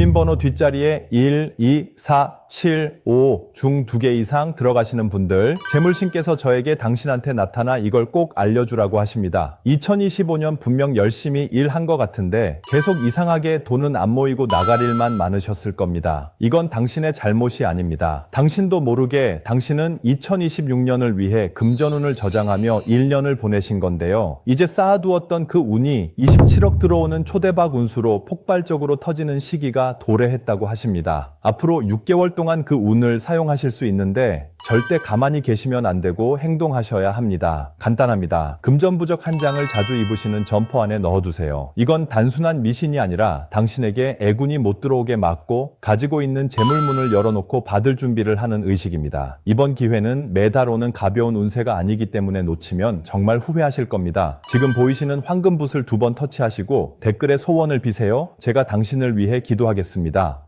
주민번호 뒷자리에 1, 2, 4, 7, 5 중 두 개 이상 들어가시는 분들 재물신께서 저에게 당신한테 나타나 이걸 꼭 알려주라고 하십니다. 2025년 분명 열심히 일한 것 같은데 계속 이상하게 돈은 안 모이고 나갈 일만 많으셨을 겁니다. 이건 당신의 잘못이 아닙니다. 당신도 모르게 당신은 2026년을 위해 금전운을 저장하며 1년을 보내신 건데요. 이제 쌓아두었던 그 운이 27억 들어오는 초대박 운수로 폭발적으로 터지는 시기가 도래했다고 하십니다. 앞으로 6개월 동안 그 운을 사용하실 수 있는데 절대 가만히 계시면 안 되고 행동하셔야 합니다. 간단합니다. 금전부적 한 장을 자주 입으시는 점퍼 안에 넣어두세요. 이건 단순한 미신이 아니라 당신에게 애군이 못 들어오게 막고 가지고 있는 재물문을 열어놓고 받을 준비를 하는 의식입니다. 이번 기회는 매달 오는 가벼운 운세가 아니기 때문에 놓치면 정말 후회하실 겁니다. 지금 보이시는 황금붓을 두 번 터치하시고 댓글에 소원을 비세요. 제가 당신을 위해 기도 하겠습니다.